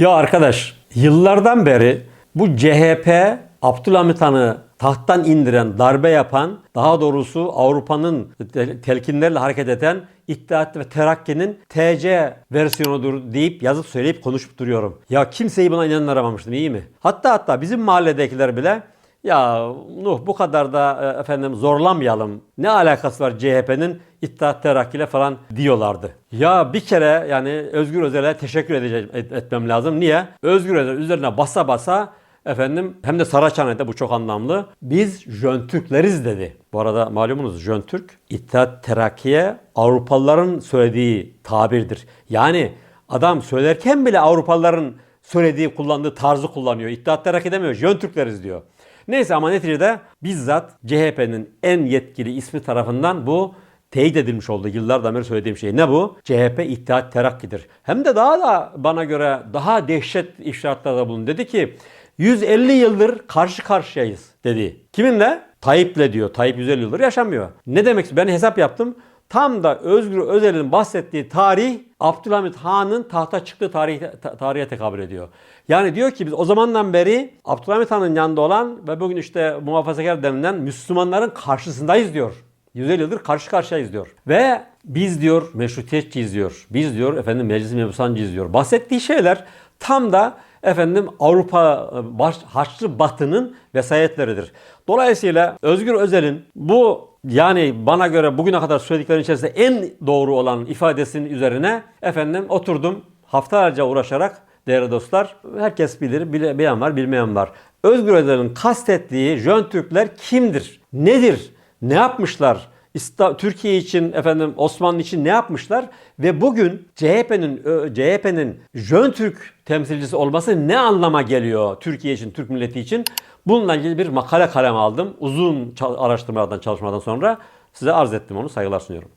Ya arkadaş yıllardan beri bu CHP Abdülhamit Han'ı tahttan indiren, darbe yapan, daha doğrusu Avrupa'nın tel- telkinlerle hareket eden İttihat ve Terakki'nin TC versiyonudur deyip yazıp söyleyip konuşup duruyorum. Ya kimseyi buna inandıramamıştım iyi mi? Hatta hatta bizim mahalledekiler bile ya Nuh bu kadar da e, efendim zorlamayalım. Ne alakası var CHP'nin İttihat Terakki ile falan diyorlardı. Ya bir kere yani Özgür Özel'e teşekkür edeceğim, et- etmem lazım. Niye? Özgür Özel üzerine basa basa efendim hem de Saraçhane'de bu çok anlamlı. Biz Jön Türkleriz dedi. Bu arada malumunuz Jön Türk İttihat Terakki'ye Avrupalıların söylediği tabirdir. Yani adam söylerken bile Avrupalıların söylediği, kullandığı tarzı kullanıyor. İttihat Terakki demiyor. Jön Türkleriz diyor. Neyse ama neticede bizzat CHP'nin en yetkili ismi tarafından bu teyit edilmiş oldu. Yıllardan beri söylediğim şey. Ne bu? CHP İttihat Terakki'dir. Hem de daha da bana göre daha dehşet işaretlerde bulundu. Dedi ki 150 yıldır karşı karşıyayız dedi. Kiminle? Tayyip'le diyor. Tayyip 150 yıldır yaşamıyor. Ne demek? Ben hesap yaptım. Tam da Özgür Özel'in bahsettiği tarih Abdülhamit Han'ın tahta çıktığı tarih, ta- tarihe tekabül ediyor. Yani diyor ki biz o zamandan beri Abdülhamit Han'ın yanında olan ve bugün işte muhafazakar denilen Müslümanların karşısındayız diyor. 150 yıldır karşı karşıyayız diyor. Ve biz diyor meşrutiyetçiyiz diyor. Biz diyor efendim meclis mebusancıyız diyor. Bahsettiği şeyler tam da efendim Avrupa e, baş, Haçlı Batı'nın vesayetleridir. Dolayısıyla Özgür Özel'in bu yani bana göre bugüne kadar söylediklerinin içerisinde en doğru olan ifadesinin üzerine efendim oturdum haftalarca uğraşarak değerli dostlar herkes bilir, bile- bilen var, bilmeyen var. Özgür Özel'in kastettiği Jön Türkler kimdir? Nedir? Ne yapmışlar? Türkiye için efendim Osmanlı için ne yapmışlar ve bugün CHP'nin CHP'nin Jön Türk temsilcisi olması ne anlama geliyor Türkiye için, Türk milleti için? Bununla ilgili bir makale kalem aldım. Uzun araştırmalardan, çalışmadan sonra size arz ettim onu. Saygılar sunuyorum.